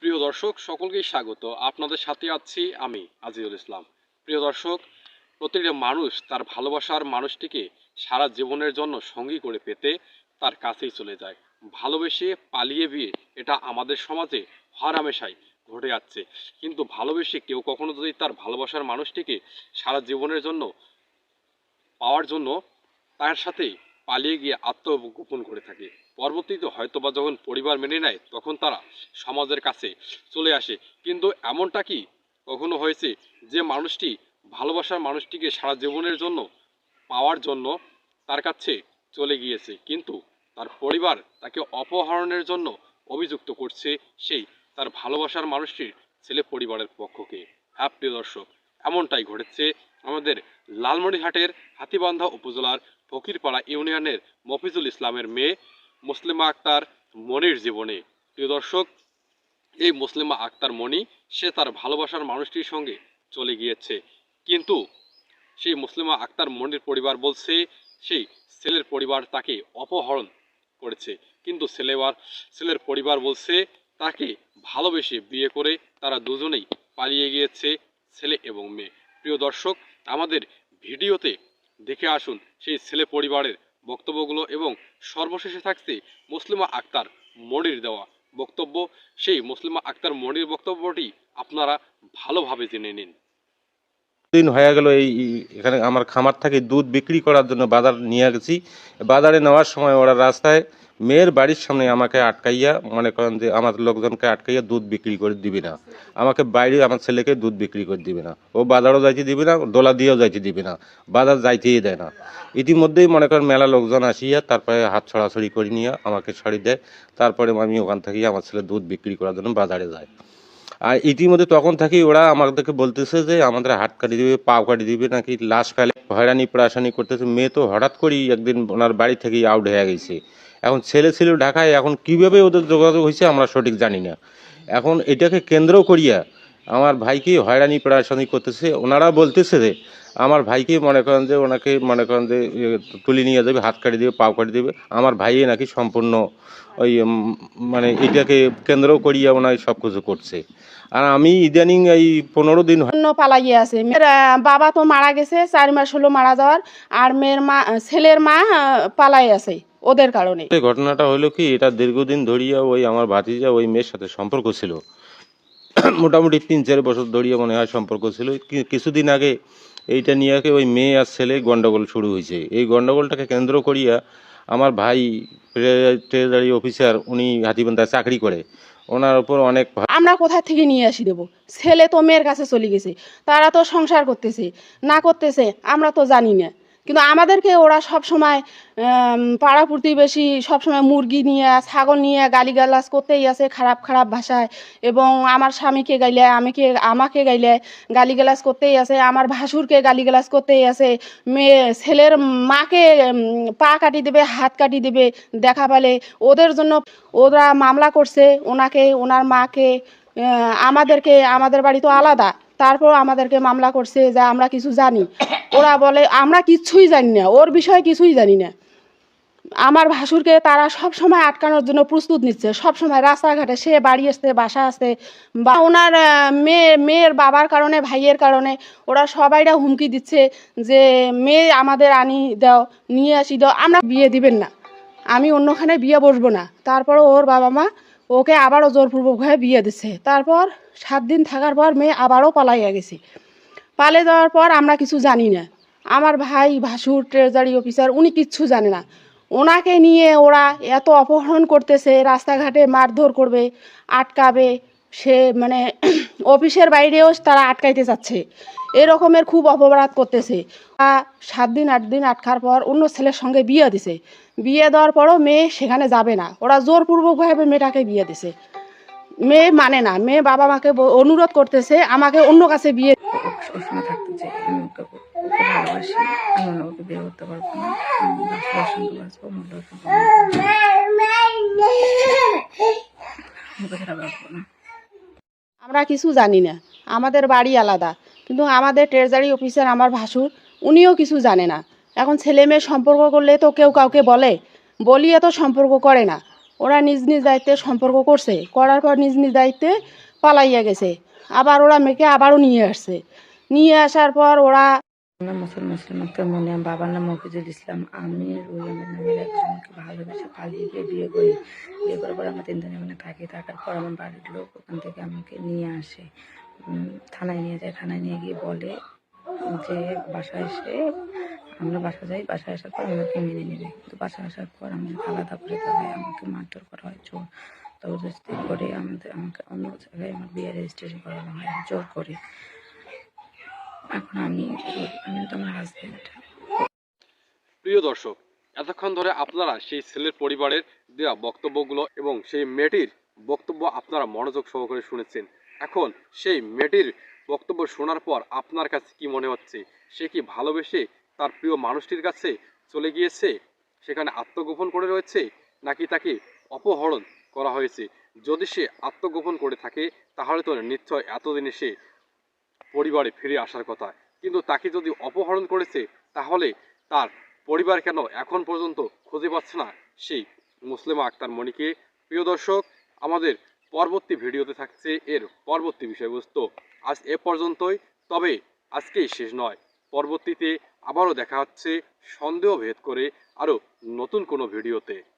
প্রিয় দর্শক, সকলকেই স্বাগত। আপনাদের সাথে আছি আমি, আজিজুল ইসলাম। প্রিয় দর্শক, প্রতিটা মানুষ তার ভালোবাসার মানুষটিকে সারা জীবনের জন্য সঙ্গী করে পেতে তার কাছেই চলে যায়। ভালোবেসে পালিয়ে বিয়ে এটা আমাদের সমাজে হরামেশাই ঘটে যাচ্ছে। কিন্তু ভালোবেসে কেউ কখনো যদি তার ভালোবাসার মানুষটিকে সারা জীবনের জন্য, পাওয়ার জন্য তার সাথে পালিয়ে গিয়ে আত্মগোপন করে থাকে। পরবর্তীতে হয়তোবা যখন পরিবার মেনে নেয়, তখন তারা সমাজের কাছে চলে আসে। কিন্তু এমনটা কি কখনো হয়েছে যে মানুষটি ভালোবাসার মানুষটিকে সারা জীবনের জন্য, পাওয়ার জন্য তার কাছে চলে গিয়েছে, কিন্তু তার পরিবার তাকে অপহরণের জন্য অভিযুক্ত করছে সেই তার ভালোবাসার মানুষটির ছেলে পরিবারের পক্ষকে? হ্যাঁ প্রিয় দর্শক, এমনটাই ঘটেছে আমাদের লালমনিরহাটের হাতিবান্ধা উপজেলার ফকিরপাড়া ইউনিয়নের মফিজুল ইসলামের মেয়ে মুসলিমা আক্তার মনির জীবনে। প্রিয় দর্শক, এই মুসলিমা আক্তার মণি সে তার ভালোবাসার মানুষটির সঙ্গে চলে গিয়েছে। কিন্তু সেই মুসলিমা আক্তার মনির পরিবার বলছে, সেই ছেলের পরিবার তাকে অপহরণ করেছে। কিন্তু ছেলেবার ছেলের পরিবার বলছে, তাকে ভালোবেসে বিয়ে করে তারা দুজনেই পালিয়ে গিয়েছে, ছেলে এবং মেয়ে। প্রিয় দর্শক, আমাদের ভিডিওতে দেখে আসুন সেই ছেলে পরিবারের বক্তব্যগুলো এবং সর্বশেষে থাকছে মুসলিমা আক্তার মনির দেওয়া বক্তব্য। সেই মুসলিমা আক্তার মনির বক্তব্যটি আপনারা ভালোভাবে জেনে নিন। দিন হয়ে গেল এই এখানে আমার খামার থেকে দুধ বিক্রি করার জন্য বাজার নিয়ে গেছি। বাজারে নেওয়ার সময় ওরা রাস্তায় মেয়ের বাড়ির সামনে আমাকে আটকাইয়া মনে করেন যে আমার লোকজনকে আটকাইয়া দুধ বিক্রি করে দিবি না। আমাকে বাইরে আমার ছেলেকে দুধ বিক্রি করে দিবে না। ও বাজারও যাইতে দিবে না, দোলা দিয়েও যাইতে দিবে না। বাজার যাইতেই দেয় না। ইতিমধ্যেই মনে করেন মেলা লোকজন আসিয়া তারপরে হাত ছড়াছড়ি করে নিয়ে আমাকে ছাড়ি দেয়। তারপরে আমি ওখান থেকে আমার ছেলে দুধ বিক্রি করার জন্য বাজারে যায়। আর ইতিমধ্যে তখন থাকি ওরা আমাদেরকে বলতেছে যে আমাদের হাত কাটি দিবে, পাও কাটি দিবে নাকি লাশ ফেলে। হয়রানি, প্রাশানি করতেছে। মেয়ে তো হঠাৎ করেই একদিন ওনার বাড়ি থেকেই আউট হয়ে গেছে। এখন ছেলে ছিল ঢাকায়, এখন কীভাবে ওদের যোগাযোগ হয়েছে আমরা সঠিক জানি না। এখন এটাকে কেন্দ্র করিয়া আমার ভাইকে হয়রানি প্রাশানি করতেছে। ওনারা বলতেছে যে, আমার ভাইকে মনে করেন যে ওনাকে মনে করেন যে তুলে নিয়ে যাবে, হাত কাটি দেবে, পাও কাটি দেবে। আমার ভাইয়ে নাকি সম্পূর্ণ ওই মানে এটাকে কেন্দ্র করিয়া ওনার সব কিছু করছে। আর আমি ইদানিং এই পনেরো দিন পালাইয়ে আছে। বাবা তো মারা গেছে, চার মাস হলো মারা যাওয়ার, আর মেয়ের মা, ছেলের মা পালাই আছে। ওদের কারণে। এই ঘটনাটা হলো কি এটা দীর্ঘদিন ধরিয়া ওই আমার ভাতিজা ওই মেয়ের সাথে সম্পর্ক ছিল। মোটামুটি তিন চার বছর ধরিয়া মনে হয় সম্পর্ক ছিল। কিছুদিন আগে এইটা নিয়ে ওই মেয়ে আর ছেলে গন্ডগোল শুরু হয়েছে। এই গন্ডগোলটাকে কেন্দ্র করিয়া আমার ভাই ট্রেজারি অফিসার উনি হাতিবান্ধায় চাকরি করে। ওনার উপর অনেক আমরা কোথা থেকে নিয়ে আসি দেবো? ছেলে তো মেয়ের কাছে চলে গেছে তারা তো সংসার করতেছে না করতেছে আমরা তো জানি না। কিন্তু আমাদেরকে ওরা সব সময় পাড়া প্রতিবেশী সবসময় মুরগি নিয়ে, ছাগল নিয়ে গালিগালাজ করতেই আছে খারাপ খারাপ ভাষায়। এবং আমার স্বামীকে গাইলে, আমিকে, আমাকে গাইলে গালিগালাজ করতেই আছে আমার ভাসুরকে গালিগালাজ করতেই আছে মেয়ে, ছেলের মাকে পা কাটি দেবে, হাত কাটি দেবে দেখা পেলে। ওদের জন্য ওরা মামলা করছে, ওনাকে, ওনার মাকে আমাদেরকে, আমাদের বাড়ি তো আলাদা। তারপর আমাদেরকে মামলা করছে যে আমরা কিছু জানি। ওরা বলে, আমরা কিচ্ছুই জানি না, ওর বিষয়ে কিছুই জানি না। আমার ভাসুরকে তারা সব সময় আটকানোর জন্য প্রস্তুত নিচ্ছে। সব সময় রাস্তাঘাটে সে বাড়ি আসতে বাসা আসতে বা ওনার মেয়ে, মেয়ের বাবার কারণে, ভাইয়ের কারণে ওরা সবাইরা হুমকি দিচ্ছে যে, মেয়ে আমাদের আনি দাও, নিয়ে আসি, দাও, আমরা বিয়ে দিবেন না। আমি অন্যখানে বিয়ে বসবো না। তারপরে ওর বাবা মা ওকে আবারও জোরপূর্বক হয়ে বিয়ে দিচ্ছে তারপর সাত দিন থাকার পর মেয়ে আবারও পালাইয়া গেছে। পালে যাওয়ার পর আমরা কিছু জানি না। আমার ভাই, ভাসুর ট্রেজারি অফিসার উনি কিচ্ছু জানে না। ওনাকে নিয়ে ওরা এত অপহরণ করতেছে, রাস্তাঘাটে মারধর করবে, আটকাবে। সে মানে অফিসের বাইরেও তারা আটকাইতে চাচ্ছে। এরকমের খুব অপরাধ করতেছে। সাত দিন আট দিন আটকার পর অন্য ছেলের সঙ্গে বিয়ে দিছে। বিয়ে দেওয়ার পরও মেয়ে সেখানে যাবে না। ওরা জোরপূর্বকভাবে মেয়েটাকে বিয়ে দিছে। মেয়ে মানে না। মেয়ে বাবা মাকে অনুরোধ করতেছে আমাকে অন্য কাছে বিয়ে থাকতে চাই আমি ভালোবাসি। আমি ওকে করতে পারব না। আমরা কিছু জানি না। আমাদের বাড়ি আলাদা। কিন্তু আমাদের ট্রেজারি অফিসার আমার ভাসুর, উনিও কিছু জানে না। এখন ছেলে মেয়ে সম্পর্ক করলে তো কেউ কাউকে বলে, বলিয়ে তো সম্পর্ক করে না। ওরা নিজ নিজ দায়িত্বে সম্পর্ক করছে, করার পর নিজ নিজ দায়িত্বে পালাইয়া গেছে। আবার ওরা মেয়েকে আবারও নিয়ে আসছে। নিয়ে আসার পর ওরা আমরা মুসলমান মনে বাবার নাম মফিজুল ইসলাম আমি রুইমের নামের একজনকে ভালোবেসে পালিয়ে গিয়ে বিয়ে করি। বিয়ে করার পর আমরা তিনজনে ওখানে থাকি। থাকার পর আমার বাড়ির লোক ওখান থেকে আমাকে নিয়ে আসে। থানায় নিয়ে যায়। থানায় নিয়ে গিয়ে বলে যে বাসায় এসে আমরা বাসা যাই। বাসায় আসার পর আমাকে মেনে নেবে। কিন্তু বাসায় আসার পর আমাদেরকে আলাদা করে হয় আমাকে মারধর করা হয়। জোর জবরদস্তি করে আমাদের, আমাকে অন্য জায়গায় আমার বিয়ে রেজিস্ট্রেশন করানো হয়। জোর করে। এখন আমি আমি তো আমার হাজব্যান্ড প্রিয় দর্শক, এতক্ষণ ধরে আপনারা সেই ছেলের পরিবারের দেওয়া বক্তব্যগুলো এবং সেই মেয়েটির বক্তব্য আপনারা মনোযোগ সহকারে শুনেছেন। এখন সেই মেয়েটির বক্তব্য শোনার পর আপনার কাছে কি মনে হচ্ছে? সে কি ভালোবেসে তার প্রিয় মানুষটির কাছে চলে গিয়েছে? সেখানে আত্মগোপন করে রয়েছে? নাকি তাকে অপহরণ করা হয়েছে? যদি সে আত্মগোপন করে থাকে, তাহলে তো নিশ্চয় এতদিনে সে পরিবারে ফিরে আসার কথা। কিন্তু তাকে যদি অপহরণ করেছে, তাহলে তার পরিবার কেন এখন পর্যন্ত খুঁজে পাচ্ছে না? সেই মুসলিমা আক্তার মণিকে। প্রিয় দর্শক, আমাদের পরবর্তী ভিডিওতে থাকছে এর পরবর্তী বিষয়বস্তু। আজ এ পর্যন্তই। তবে আজকেই শেষ নয়। পরবর্তীতে আবারও দেখা হচ্ছে। সন্দেহ ভেদ করে আরও নতুন কোনো ভিডিওতে।